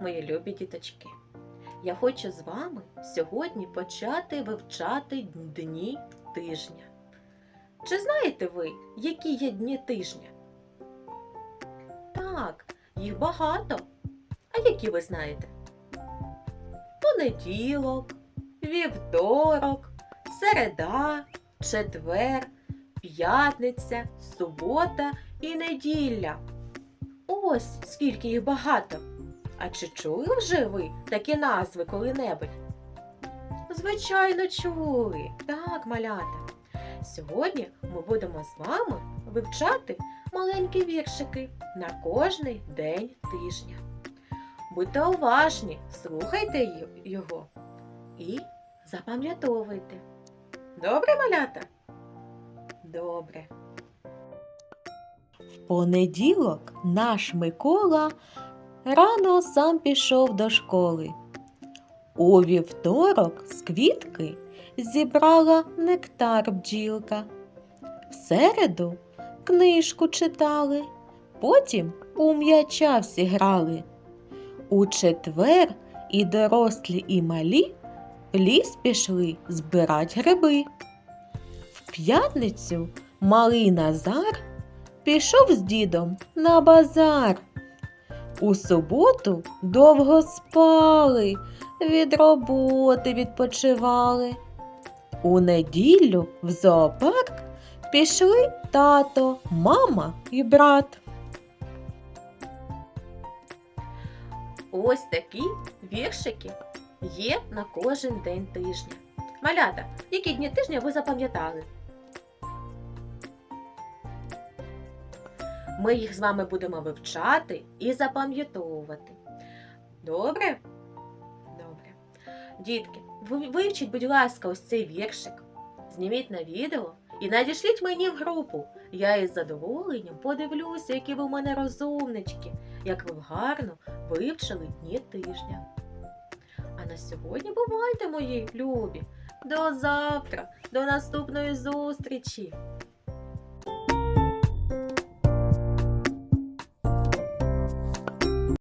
мої любі діточки. Я хочу з вами сьогодні почати вивчати дні тижня. Чи знаєте ви, які є дні тижня? Так, їх багато. А які ви знаєте? Понеділок, вівторок, середа, четвер, п'ятниця, субота і неділя. Ось скільки їх багато. А чи чули вже ви такі назви коли-небудь? Звичайно, чули. Так, малята. Сьогодні ми будемо з вами вивчати маленькі віршики на кожний день тижня. Будьте уважні, слухайте його і запам'ятовуйте. Добре, малята? Добре. В понеділок наш Микола рано сам пішов до школи. У вівторок з квітки зібрала нектар бджілка. В середу книжку читали, потім у м'яча всі грали. У четвер і дорослі, і малі в ліс пішли збирать гриби. В п'ятницю малий Назар пішов з дідом на базар. У суботу довго спали, від роботи відпочивали. У неділю в зоопарк пішли тато, мама і брат. Ось такі віршики є на кожен день тижня. Малята, які дні тижня ви запам'ятали? Ми їх з вами будемо вивчати і запам'ятовувати. Добре? Добре. Дітки, вивчіть, будь ласка, ось цей віршик. Зніміть на відео і надішліть мені в групу. Я із задоволенням подивлюся, які ви у мене розумнички, як ви гарно вивчили дні тижня. А на сьогодні бувайте, мої любі. До завтра, до наступної зустрічі!